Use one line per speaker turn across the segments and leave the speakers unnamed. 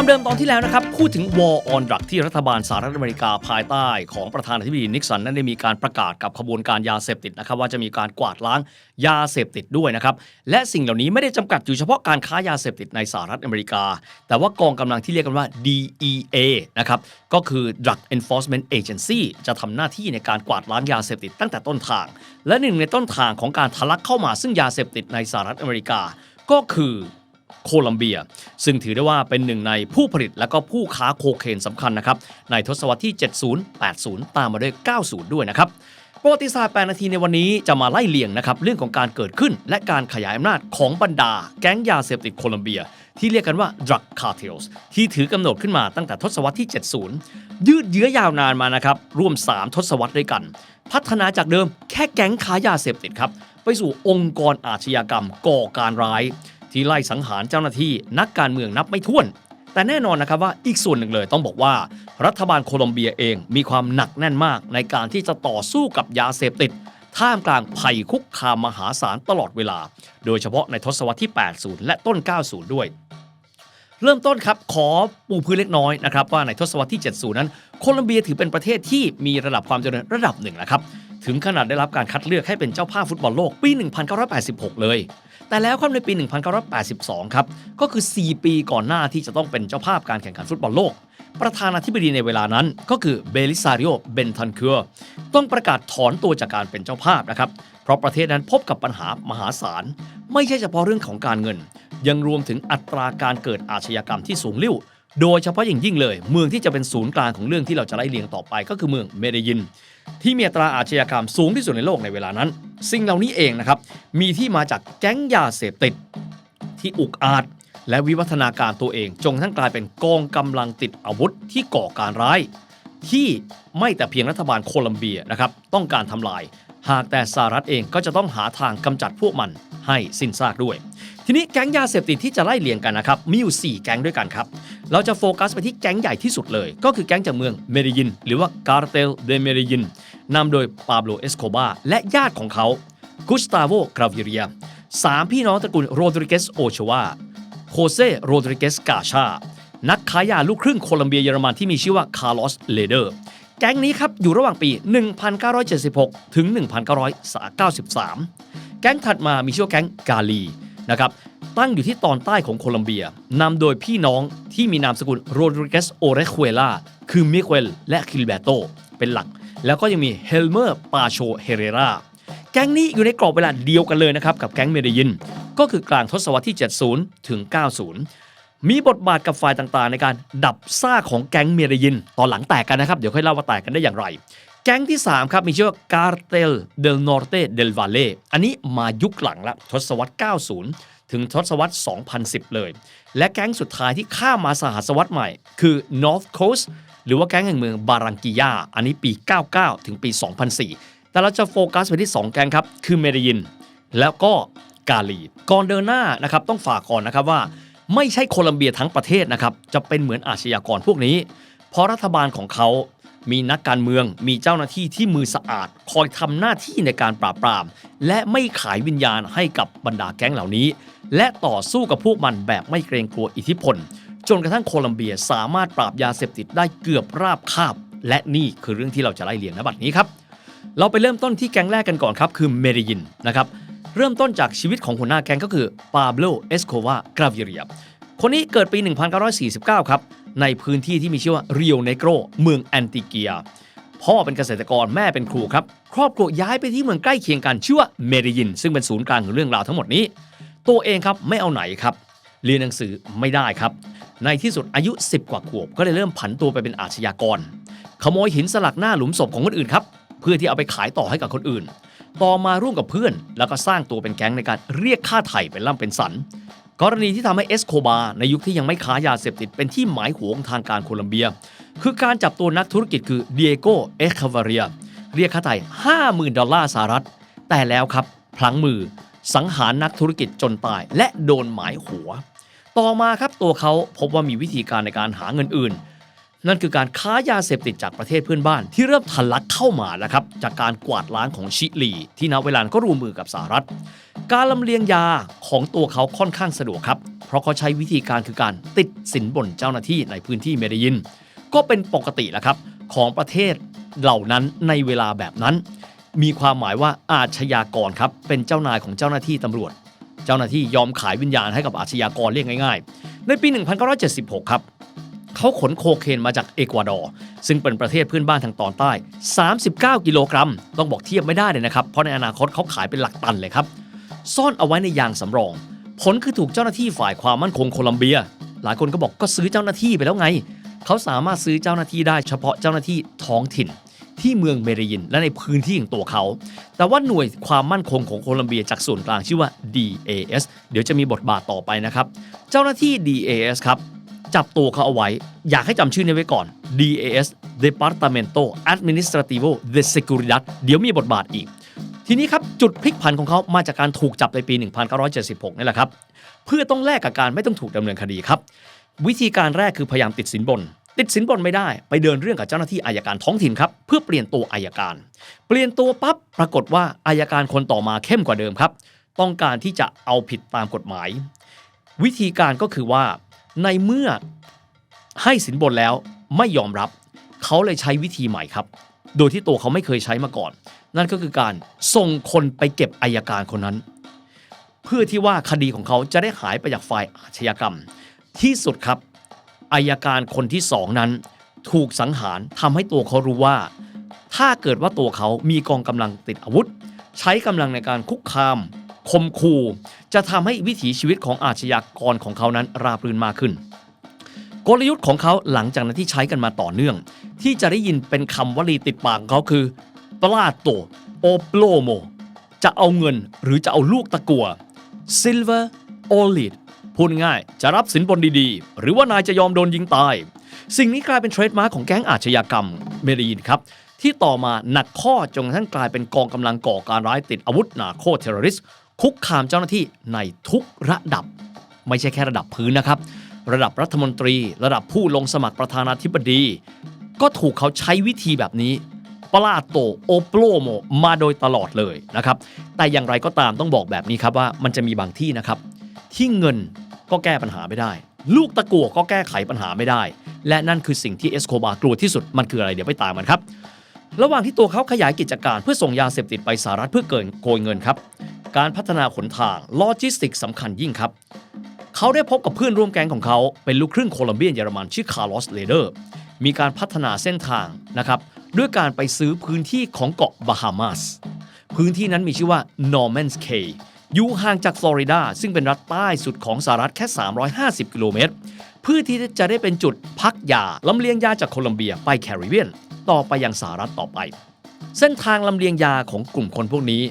ความเดิมตอนที่แล้วนะครับ พูดถึง War on Drug ที่รัฐบาลสหรัฐอเมริกาภายใต้ของประธานาธิบดีนิกสันนั้นได้มีการประกาศกับขบวนการยาเสพติดนะครับ ว่าจะมีการกวาดล้างยาเสพติดด้วยนะครับ และสิ่งเหล่านี้ไม่ได้จำกัดอยู่เฉพาะการค้ายาเสพติดในสหรัฐอเมริกา แต่ว่ากองกำลังที่เรียกกันว่า DEA นะครับก็คือ Drug Enforcement Agency จะทำหน้าที่ในการกวาดล้างยาเสพติดตั้งแต่ต้นทาง และหนึ่งในต้นทางของการทะลักเข้ามาซึ่งยาเสพติดในสหรัฐอเมริกา ก็คือ โคลัมเบีย ซึ่งถือได้ว่าเป็นหนึ่งในผู้ผลิตและก็ผู้ค้าโคเคนสำคัญนะครับในทศวรรษที่ 70 80 ตามมาด้วย 90 ด้วยนะครับประวัติศาสตร์8นาทีในวันนี้จะมาไล่เลียงนะครับเรื่องของการเกิดขึ้น และการขยายอำนาจของบรรดา แก๊งยาเสพติดโคลัมเบีย ที่เรียกกันว่า drug cartels ที่ถือกำเนิดขึ้นมาตั้งแต่ทศวรรษที่ 70 ยืดเยื้อยาวนานมานะครับร่วม 3 ทศวรรษด้วยกัน พัฒนาจากเดิมแค่แก๊งค้ายาเสพติดครับไปสู่องค์กรอาชญากรรมก่อการร้าย ที่ไล่สังหารเจ้าหน้าที่นักการเมืองนับไม่ถ้วน แต่แน่นอนนะครับว่าอีกส่วนหนึ่งเลยต้องบอกว่า รัฐบาลโคลอมเบียเองมีความหนักแน่นมากในการที่จะต่อสู้กับยาเสพติด ท่ามกลางภัยคุกคามมหาศาลตลอดเวลา โดยเฉพาะในทศวรรษที่ 80 และต้น 90 ด้วยเริ่มต้นครับ ขอปูพื้นเล็กน้อยนะครับ ว่าในทศวรรษที่ 70 นั้น โคลอมเบียถือเป็นประเทศที่มีระดับความเจริญระดับหนึ่งนะครับ ถึงขนาดได้รับการคัดเลือกให้เป็นเจ้าภาพฟุตบอลโลกปี 1986 เลย แต่แล้วครับในปี 1982 ครับ ก็คือ 4 ปีก่อนหน้าที่จะต้องเป็นเจ้าภาพการแข่งขันฟุตบอลโลก ประธานาธิบดีในเวลานั้นก็คือเบลิซาริโอ เบนทันเคูร์ต้องประกาศถอนตัวจากการเป็นเจ้าภาพนะครับ เพราะประเทศนั้นพบกับปัญหามหาศาล ไม่ใช่เฉพาะเรื่องของการเงิน ยังรวมถึงอัตราการเกิดอาชญากรรมที่สูงลิ่วโดยเฉพาะอย่างยิ่งเลย เมืองที่จะเป็นศูนย์กลางของเรื่องที่เราจะไล่เลียงต่อไปก็คือเมืองเมเดยิน ที่มีอัตราอาชญากรรมสูงที่สุดในโลกในเวลานั้น สิ่งเหล่านี้เองนะครับมีที่มาจากแก๊งยาเสพติด ที่อุกอาจและวิวัฒนาการตัวเองจงทั้งกลายเป็นกองกำลังติดอาวุธที่ก่อการร้าย ที่ไม่แต่เพียงรัฐบาลโคลัมเบียนะครับต้องการทำลาย หากแต่สหรัฐเองก็จะต้องหาทางกำจัดพวกมันให้สิ้นซากด้วย ทีนี้แก๊งยาเสพติดที่จะไล่เลี่ยงกันนะครับมีอยู่4แก๊งด้วยกันครับ เราจะโฟกัสไปที่แก๊งใหญ่ที่สุดเลย ก็คือแก๊งจากเมืองเมดิยิน หรือว่าการเตลเดเมดิยินนำโดยปาโบเอสโคบาและญาติของเขากุสตาโวกราวิเรียสามพี่น้องตระกูลโรดริเกสโอชวาโคเซโรดริเกสกาชา นักค้ายาลูกครึ่งโคลัมเบียเยอรมันที่มีชื่อว่าคาร์ลอสเลเดอร์แก๊งนี้ครับ อยู่ระหว่างปี 1976 ถึง 1993 แก๊งถัดมามีชื่อว่าแก๊งกาลีนะครับ ตั้งอยู่ที่ตอนใต้ของโคลัมเบียนำโดยพี่น้องที่มีนามสกุลโรดริเกสโอเรควล่าคือมิเกลและคิลเบโตเป็นหลัก แล้วก็ยังมีเฮลเมอร์ปาโชเฮเรราแก๊งนี้อยู่ในกรอบเวลาเดียวกันเลยนะครับ กับแก๊งเมเดยิน ก็คือกลางทศวรรษที่ 70 ถึง 90 มีบทบาทกับฝ่ายต่างๆ ในการดับซ่าของแก๊งเมเดยิน ตอนหลังแตกกันนะครับ เดี๋ยวค่อยเล่าว่าแตกกันได้อย่างไร ก๊งที่ 3 ครับ มีชื่อว่า Cartel del Norte del Valle อันนี้มายุคหลังละทศวรรษ 90 ถึงทศวรรษ 2010 เลย และแก๊งสุดท้ายที่ข้ามมาสหัสวรรษใหม่ คือ North Coast หรือว่าแก๊งแห่งเมืองบารังกิยา อันนี้ปี 99 ถึงปี 2004 แต่เราจะโฟกัสไปที่ 2 แก๊งครับ คือเมดิยิน แล้วก็กาลี ก่อนเดินหน้านะครับต้องฝากก่อนนะครับว่า ไม่ใช่โคลัมเบียทั้งประเทศนะครับจะเป็นเหมือนอาชญากรพวกนี้ เพราะรัฐบาลของเขา มีนักการเมืองมีเจ้าหน้าที่ที่มือสะอาด คอยทำหน้าที่ในการปราบปราม และไม่ขายวิญญาณให้กับบรรดาแก๊งเหล่านี้ และต่อสู้กับพวกมันแบบไม่เกรงกลัวอิทธิพล จนกระทั่งโคลัมเบียสามารถปราบยาเสพติดได้เกือบราบคาบ และนี่คือเรื่องที่เราจะไล่เลียงณบัดนี้ครับเราไปเริ่มต้นที่แก๊งแรกกันก่อนครับคือเมดิยินนะครับเริ่มต้นจากชีวิตของหัวหน้าแก๊งก็คือปาโบลเอสโควากราวิเรียคนนี้เกิดปี 1949 ครับ ในพื้นที่ที่มีชื่อว่าเริโอเนโกรเมืองแอนติเกีย พ่อเป็นเกษตรกรแม่เป็นครูครับ ครอบครัวย้ายไปที่เมืองใกล้เคียงกันชื่อว่าเมดิยิน ซึ่งเป็นศูนย์กลางของเรื่องราวทั้งหมดนี้ ตัวเองครับไม่เอาไหนครับ เรียนหนังสือไม่ได้ครับ ในที่สุดอายุ 10 กว่าขวบ ก็เลยเริ่มผันตัวไปเป็นอาชญากร ขโมยหินสลักหน้าหลุมศพของคนอื่นครับเพื่อที่เอาไปขายต่อให้กับคนอื่น ต่อมาร่วมกับเพื่อน แล้วก็สร้างตัวเป็นแก๊งในการเรียกค่าไถ่เป็นล่ำเป็นสัน กรณีที่ทำให้เอสโคบาในยุคที่ยังไม่ค้ายาเสพติดเป็นที่หมายหัวงทางการโคลัมเบีย คือการจับตัวนักธุรกิจคือเดียโกเอสคาวาเรียเรียกค่าไถ่50,000 ดอลลาร์สหรัฐ แต่แล้วครับ พลั้งมือสังหารนักธุรกิจจนตาย และโดนหมายหัว ต่อมาครับตัวเขาพบว่ามีวิธีการในการหาเงินอื่น นั่นคือการค้ายาเสพติดจากประเทศเพื่อนบ้านที่เริ่มทะลักเข้ามาแล้วครับจากการกวาดล้างของชิลี ที่ณเวลานก็ร่วมมือกับสหรัฐ การลำเลียงยาของตัวเขาค่อนข้างสะดวกครับ เพราะเขาใช้วิธีการคือการติดสินบนเจ้าหน้าที่ในพื้นที่เมดิยิน ก็เป็นปกติแหละครับของประเทศเหล่านั้นในเวลาแบบนั้น มีความหมายว่าอาชญากรครับเป็นเจ้านายของเจ้าหน้าที่ตำรวจ เจ้าหน้าที่ยอมขายวิญญาณให้กับอาชญากรเรียกง่าย ๆ ในปี 1976 ครับ เขาขนโคเคนมาจากเอกวาดอร์ซึ่งเป็นประเทศเพื่อนบ้านทางตอนใต้ 39 กิโลกรัม ต้องบอกเทียบไม่ได้เลยนะครับ เพราะในอนาคตเขาขายเป็นหลักตันเลยครับ ซ่อนเอาไว้ในยางสำรอง ผลคือถูกเจ้าหน้าที่ฝ่ายความมั่นคงโคลัมเบีย หลายคนก็บอกก็ซื้อเจ้าหน้าที่ไปแล้วไง เขาสามารถซื้อเจ้าหน้าที่ได้เฉพาะเจ้าหน้าที่ท้องถิ่นที่เมืองเมเดยินและในพื้นที่ของตัวเขา แต่ว่าหน่วยความมั่นคงของโคลัมเบียจากส่วนกลางชื่อว่า DAS เดี๋ยวจะมีบทบาทต่อไปนะครับ เจ้าหน้าที่ DAS ครับ จับตัวเขาเอาไว้ อยากให้จำชื่อนี้ไว้ก่อน DAS Departamento Administrativo de Seguridad เดี๋ยวมีบทบาทอีก ทีนี้ครับ จุดพลิกผันของเขามาจากการถูกจับในปี 1976 นี่แหละครับ เพื่อต้องแลกกับการไม่ต้องถูกดำเนินคดีครับ วิธีการแรกคือพยายามติดสินบน ติดสินบนไม่ได้ไปเดินเรื่องกับเจ้าหน้าที่อายการท้องถิ่นครับเพื่อเปลี่ยนตัวอายการ เปลี่ยนตัวปั๊บปรากฏว่าอายการคนต่อมาเข้มกว่าเดิมครับ ต้องการที่จะเอาผิดตามกฎหมาย วิธีการก็คือว่า ในเมื่อให้สินบนแล้วไม่ยอมรับ เขาเลยใช้วิธีใหม่ครับ โดยที่ตัวเขาไม่เคยใช้มาก่อน นั่นก็คือการส่งคนไปเก็บอายการคนนั้น เพื่อที่ว่าคดีของเขาจะได้หายไปจากฝ่ายอาชญากรรม ที่สุดครับอายการคนที่สองนั้น ถูกสังหารทำให้ตัวเขารู้ว่า ถ้าเกิดว่าตัวเขามีกองกำลังติดอาวุธ ใช้กำลังในการคุกคาม คมคูจะทำให้วิถีชีวิตของอาชญากรของเขานั้นราบรื่นมากขึ้น กลยุทธ์ของเขาหลังจากนั้นที่ใช้กันมาต่อเนื่อง ที่จะได้ยินเป็นคำวลีติดปากของเขาคือปลาโตโอโปโลโมจะเอาเงินหรือจะเอาลูกตะกัว Silver o l i d พูดง่ายจะรับสินบนดีๆ หรือว่านายจะยอมโดนยิงตาย สิ่งนี้กลายเป็นเทรดมาร์กของแก๊งอาชญากรรมเมดิยินครับ ที่ต่อมาหนักข้อจนกระทั่งกลายเป็นกองกำลังก่อการร้ายติดอาวุธนาโคเทอร์ริส คุกคามเจ้าหน้าที่ในทุกระดับ ไม่ใช่แค่ระดับพื้นนะครับ ระดับรัฐมนตรี ระดับผู้ลงสมัครประธานาธิบดี ก็ถูกเขาใช้วิธีแบบนี้ปลาโตโอโปโลโมมาโดยตลอดเลยนะครับ แต่อย่างไรก็ตามต้องบอกแบบนี้ครับว่ามันจะมีบางที่นะครับ ที่เงินก็แก้ปัญหาไม่ได้ ลูกตะกั่วก็แก้ไขปัญหาไม่ได้ และนั่นคือสิ่งที่เอสโคบาร์กลัวที่สุดมันคืออะไรเดี๋ยวไปตามกันครับ ระหว่างที่ตัวเขาขยายกิจการเพื่อส่งยาเสพติดไปสหรัฐเพื่อเกินโกยเงินครับ การพัฒนาขนทางโลจิสติกสำคัญยิ่งครับ เขาได้พบกับเพื่อนร่วมแก๊งของเขาเป็นลูกครึ่งโคลัมเบียนเยอรมันชื่อคาร์ลอสเลเดอร์มีการพัฒนาเส้นทางนะครับด้วยการไปซื้อพื้นที่ของเกาะบาฮามาสพื้นที่นั้นมีชื่อว่า Norman's Cay อยู่ห่างจากฟลอริดาซึ่งเป็นรัฐใต้สุดของสหรัฐแค่ 350 กิโลเมตรเพื่อที่จะได้เป็นจุดพักยาลำเลียงยาจากโคลัมเบียไปแคริบเบียน ต่อไปยังสหรัฐต่อไป เส้นทางลำเลียงยาของกลุ่มคนพวกนี้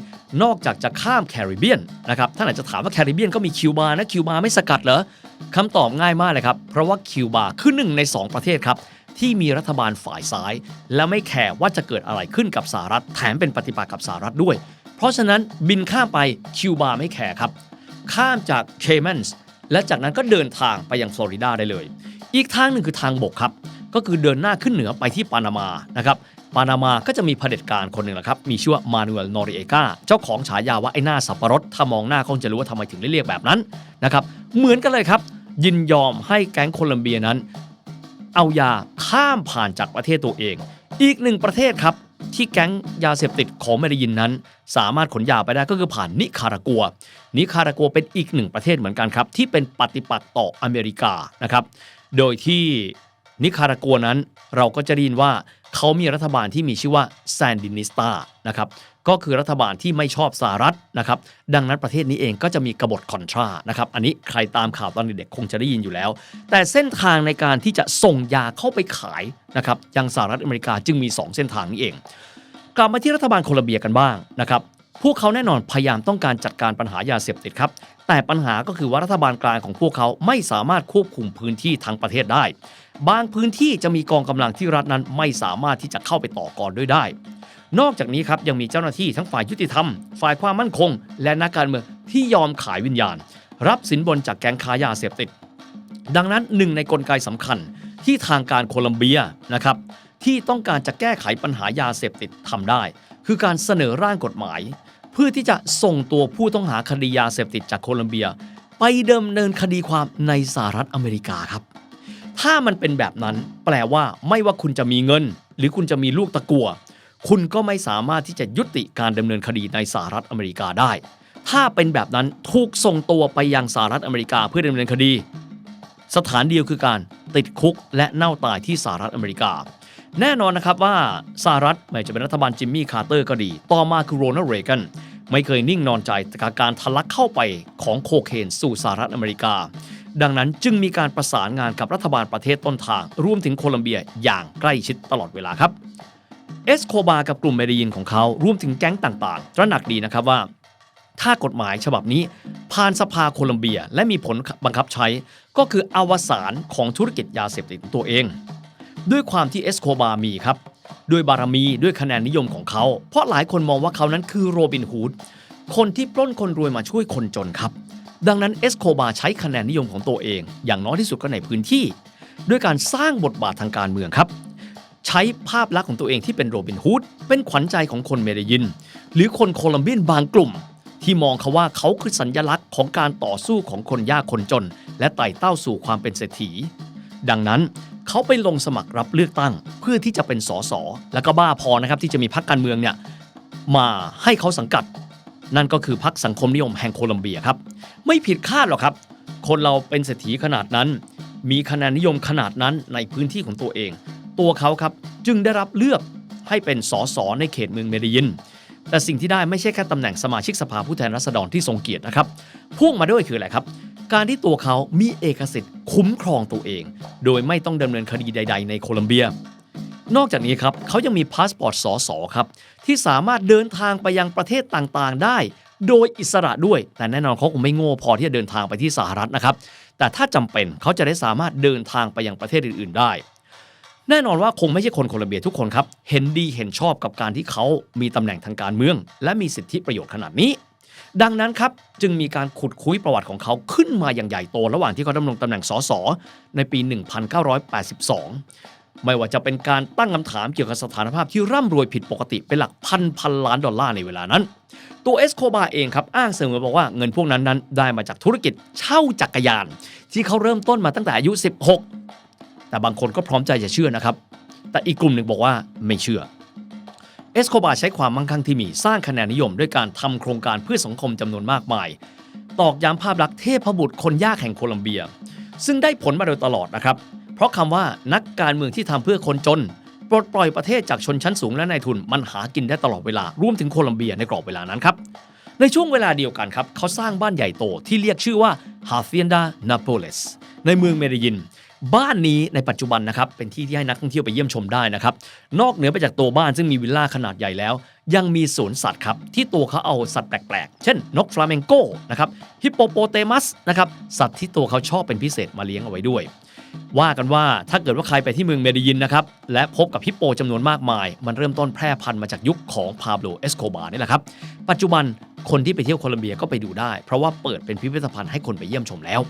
นอกจากจะข้ามแคริบเบียนนะครับท่านอาจจะถามว่าแคริบเบียนก็มีคิวบานะคิวบาไม่สกัดเหรอคำตอบง่ายมากเลยครับ เพราะว่าคิวบาคือหนึ่งใน 2 ประเทศครับที่มีรัฐบาลฝ่ายซ้าย และไม่แคร์ว่าจะเกิดอะไรขึ้นกับสหรัฐแถมเป็นปฏิปักษ์กับสหรัฐด้วย เพราะฉะนั้นบินข้ามไปคิวบาไม่แคร์ครับ ข้ามจากเคแมนส์และจากนั้นก็เดินทางไปยังฟลอริดาได้เลย อีกทางหนึ่งคือทางบกครับ ก็คือเดินหน้าขึ้นเหนือไปที่ปานามานะครับ ปานามาก็จะมีเผด็จการคนหนึ่งแหละครับ มีชื่อว่ามานูเอลนอริเอกาเจ้าของฉายาว่าไอ้หน้าสับปะรด ถ้ามองหน้าคงจะรู้ว่าทำไมถึงได้เรียกแบบนั้นนะครับ เหมือนกันเลยครับ ยินยอมให้แก๊งโคลัมเบียนั้น เอายาข้ามผ่านจากประเทศตัวเอง อีกหนึ่งประเทศครับที่แก๊งยาเสพติดของเมดิยินนั้น สามารถขนยาไปได้ก็คือผ่านนิคารากัว นิคารากัวเป็นอีกหนึ่งประเทศเหมือนกันครับ ที่เป็นปฏิปักษ์ต่ออเมริกานะครับ โดยที่นิคารากัวนั้นเราก็จะได้ยินว่า เขามีรัฐบาลที่มีชื่อว่าแซนดินิสตานะครับก็คือรัฐบาลที่ไม่ชอบสหรัฐนะครับดังนั้นประเทศนี้เองก็จะมีกบฏคอนทรานะครับอันนี้ใครตามข่าวตอนเด็กๆคงจะได้ยินอยู่แล้ว แต่เส้นทางในการที่จะส่งยาเข้าไปขายนะครับยังสหรัฐอเมริกาจึงมี 2 เส้นทางนี้เอง กลับมาที่รัฐบาลโคลอมเบียกันบ้างนะครับ พวกเขาแน่นอนพยายามต้องการจัดการปัญหายาเสพติดครับ แต่ปัญหาก็คือว่ารัฐบาลกลางของพวกเขาไม่สามารถควบคุมพื้นที่ทั้งประเทศได้ บางพื้นที่จะมีกองกำลังที่รัฐนั้นไม่สามารถที่จะเข้าไปต่อกรด้วยได้ นอกจากนี้ครับยังมีเจ้าหน้าที่ทั้งฝ่ายยุติธรรม ฝ่ายความมั่นคง และนักการเมืองที่ยอมขายวิญญาณ รับสินบนจากแก๊งค้ายาเสพติด ดังนั้นหนึ่งในกลไกสำคัญที่ทางการโคลัมเบียนะครับที่ต้องการจะแก้ไขปัญหายาเสพติดทำได้ คือการเสนอร่างกฎหมาย พื่อที่จะส่งตัวผู้ต้องหาคดียาเสพติดจากโคลัมเบีย ไปดำเนินคดีความในสหรัฐอเมริกาครับ ถ้ามันเป็นแบบนั้นแปลว่าไม่ว่าคุณจะมีเงิน หรือคุณจะมีลูกตะกัวคุณก็ไม่สามารถที่จะยุติการดำเนินคดีในสหรัฐอเมริกาได้ ถ้าเป็นแบบนั้นถูกส่งตัวไปยังสหรัฐอเมริกาเพื่อดำเนินคดี สถานเดียวคือการติดคุกและเน่าตายที่สหรัฐอเมริกา แน่นอนนะครับว่าสหรัฐไม่ว่าจะเป็นรัฐบาลจิมมี่คาร์เตอร์ก็ดี ต่อมาคือโรนัลด์เรแกน ไม่เคยนิ่งนอนใจกับการทะลักเข้าไปของโคเคนสู่สหรัฐอเมริกา ดังนั้นจึงมีการประสานงานกับรัฐบาลประเทศต้นทาง รวมถึงโคลัมเบียอย่างใกล้ชิดตลอดเวลาครับ เอสโคบากับกลุ่มเมดิยินของเขารวมถึงแก๊งต่างๆตระหนักดีนะครับว่า ถ้ากฎหมายฉบับนี้ ผ่านสภาโคลัมเบียและมีผลบังคับใช้ ก็คืออวสานของธุรกิจยาเสพติดตัวเอง ด้วยความที่เอสโคบามีครับ ด้วยบารมีด้วยคะแนนนิยมของเขา เพราะหลายคนมองว่าเขานั้นคือโรบินฮูดคนที่ปล้นคนรวยมาช่วยคนจนครับ ดังนั้นเอสโคบาใช้คะแนนนิยมของตัวเอง อย่างน้อยที่สุดก็ในพื้นที่ ด้วยการสร้างบทบาททางการเมืองครับใช้ภาพลักษณ์ของตัวเองที่เป็นโรบินฮูดเป็นขวัญใจของคนเมเดยิน หรือคนโคลัมเบียนบางกลุ่ม ที่มองเขาว่าเขาคือสัญญลักษณ์ของการต่อสู้ของคนยากคนจน และไต่เต้าสู่ความเป็นเศรษฐี ดังนั้นเขาไปลงสมัครรับเลือกตั้งเพื่อที่จะเป็นสสแล้วก็บ้าพอนะครับที่จะมีพรรคการเมืองเนี่ยมาให้เขาสังกัด นั่นก็คือพรรคสังคมนิยมแห่งโคลัมเบียครับ ไม่ผิดคาดหรอกครับ คนเราเป็นเศรษฐีขนาดนั้น มีคะแนนนิยมขนาดนั้นในพื้นที่ของตัวเอง ตัวเขาครับจึงได้รับเลือกให้เป็นสสในเขตเมืองเมดิยินแต่สิ่งที่ได้ไม่ใช่แค่ตำแหน่งสมาชิกสภาผู้แทนราษฎรที่ทรงเกียรตินะครับพ่วงมาด้วยคืออะไรครับ การที่ตัวเขามีเอกสิทธิ์คุ้มครองตัวเอง โดยไม่ต้องดำเนินคดีใด ๆ ในโคลัมเบีย นอกจากนี้ครับเขายังมีพาสปอร์ตสอสอครับที่สามารถเดินทางไปยังประเทศต่างๆ ได้ โดยอิสระด้วยแต่แน่นอนเขาคงไม่โง่พอที่จะเดินทางไปที่สหรัฐนะครับแต่ถ้าจำเป็นเขาจะได้สามารถเดินทางไปยังประเทศอื่น ๆ ได้แน่นอนว่าคงไม่ใช่คนโคลัมเบียทุกคนครับ เห็นดีเห็นชอบกับการที่เขามีตำแหน่งทางการเมือง และมีสิทธิประโยชน์ขนาดนี้ ดังนั้นครับจึงมีการขุดคุยประวัติของเขาขึ้นมาอย่างใหญ่โต ระหว่างที่เขาดำรงตำแหน่งสสในปี 1982 ไม่ว่าจะเป็นการตั้งคำถามเกี่ยวกับสถานภาพที่ร่ำรวยผิดปกติเป็นหลักพันพันล้านดอลลาร์ในเวลานั้น ตัวเอสโคบาเองครับอ้างเสมอบอกว่าเงินพวกนั้นนั้นได้มาจากธุรกิจเช่าจักรยาน ที่เขาเริ่มต้นมาตั้งแต่อายุ 16 แต่บางคนก็พร้อมใจจะเชื่อนะครับแต่อีกกลุ่มหนึ่งบอกว่าไม่เชื่อ เอสโคบาใช้ความมั่งคั่งที่มีสร้างคะแนนนิยมด้วยการทำโครงการเพื่อสังคมจำนวนมากมาย ตอกย้ำภาพลักษณ์เทพบุตรคนยากแห่งโคลัมเบีย ซึ่งได้ผลมาโดยตลอดนะครับ เพราะคำว่านักการเมืองที่ทำเพื่อคนจน ปลดปล่อยประเทศจากชนชั้นสูงและนายทุนมันหากินได้ตลอดเวลารวมถึงโคลัมเบียในกรอบเวลานั้นครับในช่วงเวลาเดียวกันครับเขาสร้างบ้านใหญ่โตที่เรียกชื่อว่า Hacienda Napoles ในเมืองเมดิยิน บ้านนี้ในปัจจุบันนะครับเป็นที่ที่ให้นักท่องเที่ยวไปเยี่ยมชมได้นะครับนอกเหนือไปจากตัวบ้านซึ่งมีวิลล่าขนาดใหญ่แล้ว ยังมีสวนสัตว์ครับที่ตัวเขาเอาสัตว์แปลกๆ เช่น นกฟลาเมงโก้นะครับฮิปโปโปเตมัสนะครับสัตว์ที่ตัวเขาชอบเป็นพิเศษมาเลี้ยงเอาไว้ด้วย ว่ากันว่าถ้าเกิดว่าใครไปที่เมืองเมดิยินนะครับและพบกับฮิปโปจำนวนมากมาย มันเริ่มต้นแพร่พันธุ์มาจากยุคของพาโบลเอสโคบานี่แหละครับปัจจุบันคนที่ไปเที่ยวโคลัมเบียก็ไปดูได้ เพราะว่าเปิดเป็นพิพิธภัณฑ์ให้คนไปเยี่ยมชมแล้ว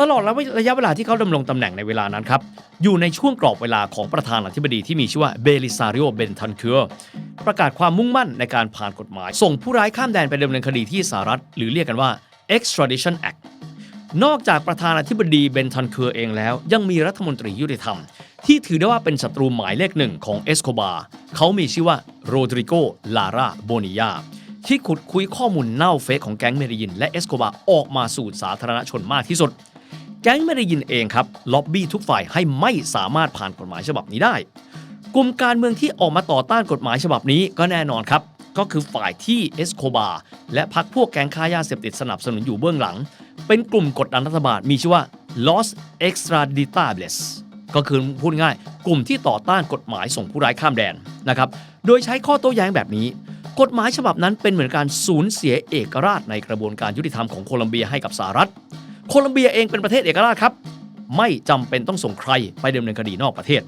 ตลอดระยะเวลาที่เขาดำรงตำแหน่งในเวลานั้นครับ อยู่ในช่วงกรอบเวลาของประธานาธิบดีที่มีชื่อว่าเบลิซาริโอ เบนทันเคูร์ประกาศความมุ่งมั่นในการผ่านกฎหมาย ส่งผู้ร้ายข้ามแดนไปดำเนินคดีที่สหรัฐ หรือเรียกกันว่า extradition act นอกจากประธานาธิบดีเบนทันเคูร์เองแล้ว ยังมีรัฐมนตรียุติธรรม ที่ถือได้ว่าเป็นศัตรูหมายเลขหนึ่งของเอสโคบาเขามีชื่อว่าโรดริโก ลาราโบนิยาที่ขุดคุยข้อมูลเน่าเฟกของแก๊งเมดิยินและเอสโคบาออกมาสู่สาธารณชนมากที่สุด แก๊งไม่ได้ยินเองครับล็อบบี้ทุกฝ่ายให้ไม่สามารถผ่านกฎหมายฉบับนี้ได้ กลุ่มการเมืองที่ออกมาต่อต้านกฎหมายฉบับนี้ก็แน่นอนครับ ก็คือฝ่ายที่เอสโคบาและพรรคพวกแก๊งค้ายาเสพติดสนับสนุนอยู่เบื้องหลัง เป็นกลุ่มกดดันรัฐบาลมีชื่อว่า Los Extraditables ก็คือพูดง่าย กลุ่มที่ต่อต้านกฎหมายส่งผู้ร้ายข้ามแดนนะครับโดยใช้ข้อโต้แย้งแบบนี้ กฎหมายฉบับนั้นเป็นเหมือนการสูญเสียเอกราชในกระบวนการยุติธรรมของโคลัมเบียให้กับสหรัฐ โคลัมเบียเองเป็นประเทศเอกราชครับ ไม่จำเป็นต้องส่งใครไปดำเนินคดีนอกประเทศ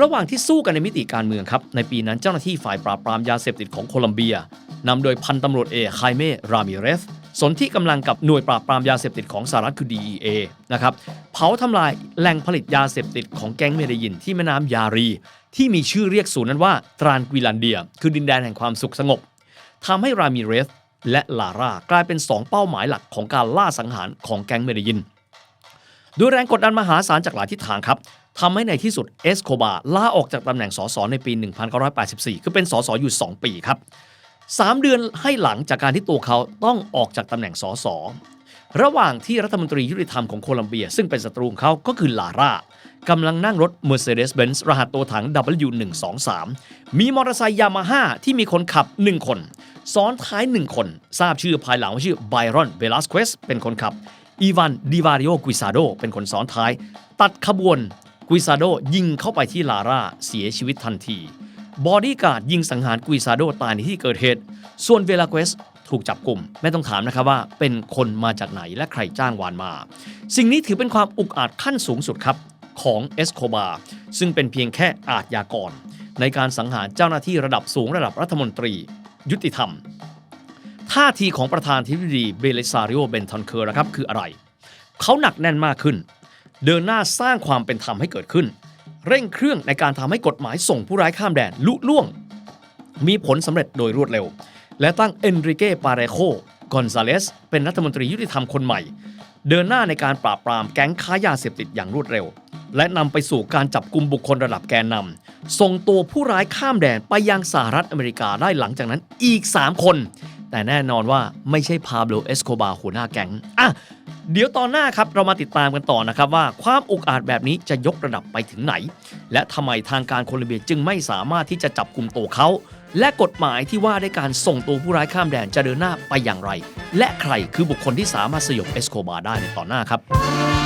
ระหว่างที่สู้กันในมิติการเมืองครับ ในปีนั้นเจ้าหน้าที่ฝ่ายปราบปรามยาเสพติดของโคลัมเบียนำโดยพันตำรวจเอกไคเมรามิเรสสนที่กำลังกับหน่วยปราบปรามยาเสพติดของสหรัฐคือ DEA นะครับเผาทำลายแหล่งผลิตยาเสพติดของแก๊งเมเดยินที่แม่น้ำยารี ที่มีชื่อเรียกศูนย์นั้นว่าตรานกวิลันเดีย คือดินแดนแห่งความสุขสงบทำให้รามิเรส และลาร่ากลายเป็น 2 เป้าหมายหลักของการล่าสังหารของแก๊งเมเดยินด้วยแรงกดดันมหาศาลจากหลายทิศทางครับทำให้ในที่สุดเอสโคบาลาออกจากตำแหน่งสสในปี 1984 คือเป็นสสอยู่ 2 ปีครับ 3 เดือนให้หลังจากการที่ตัวเขาต้องออกจากตำแหน่งสสระหว่างที่รัฐมนตรียุติธรรมของโคลัมเบีย ซึ่งเป็นศัตรูของเขาก็คือลาร่ากำลังนั่งรถ Mercedes-Benz รหัสตัวถัง W123 มีมอเตอร์ไซค์ยามาฮ่าที่มีคนขับ 1 คน ซ้อนท้าย1คน ทราบชื่อภายหลังว่าชื่อไบรอนเวลัสเควสเป็นคนขับอีวานดิวาริโอกุิซาโดเป็นคนซ้อนท้าย ตัดขบวนกุิซาโดยิงเข้าไปที่ลาร่าเสียชีวิตทันที บอดี้การ์ดยิงสังหารกุิซาโดตายในที่เกิดเหตุ ส่วนเวลาเควสถูกจับกลุ่ม ไม่ต้องถามนะครับว่าเป็นคนมาจากไหนและใครจ้างวานมา สิ่งนี้ถือเป็นความอุกอาจขั้นสูงสุดครับ ของเอสโคบาซึ่งเป็นเพียงแค่อาทยากร ในการสังหารเจ้าหน้าที่ระดับสูงระดับรัฐมนตรี ยุติธรรม ท่าทีของประธานทิบดีเบเลซาริโอเบนทอนเคอร์นะครับคืออะไร เขาหนักแน่นมากขึ้น เดินหน้าสร้างความเป็นธรรมให้เกิดขึ้น เร่งเครื่องในการทำให้กฎหมายส่งผู้ร้ายข้ามแดนลุล่วง มีผลสำเร็จโดยรวดเร็ว และตั้งเอนริเกปาเรโคกอนซาเลสเป็นรัฐมนตรียุติธรรมคนใหม่ เดินหน้าในการปราบปรามแก๊งค้ายาเสพติดอย่างรวดเร็ว และนำไปสู่การจับกลุ่มบุคคลระดับแกนนำส่งตัวผู้ร้ายข้ามแดนไปยังสหรัฐอเมริกาได้หลังจากนั้นอีก 3 คน แต่แน่นอนว่าไม่ใช่พาโบลเอสโคบาหัวหน้าแก๊งอะเดี๋ยวตอนหน้าครับเรามาติดตามกันต่อนะครับว่าความอุกอาจแบบนี้จะยกระดับไปถึงไหน และทำไมทางการโคลอมเบียจึงไม่สามารถที่จะจับกลุ่มตัวเขาและกฎหมายที่ว่าด้วยการส่งตัวผู้ร้ายข้ามแดนจะเดินหน้าไปอย่างไร และใครคือบุคคลที่สามารถสยบเอสโคบาได้ในตอนหน้าครับ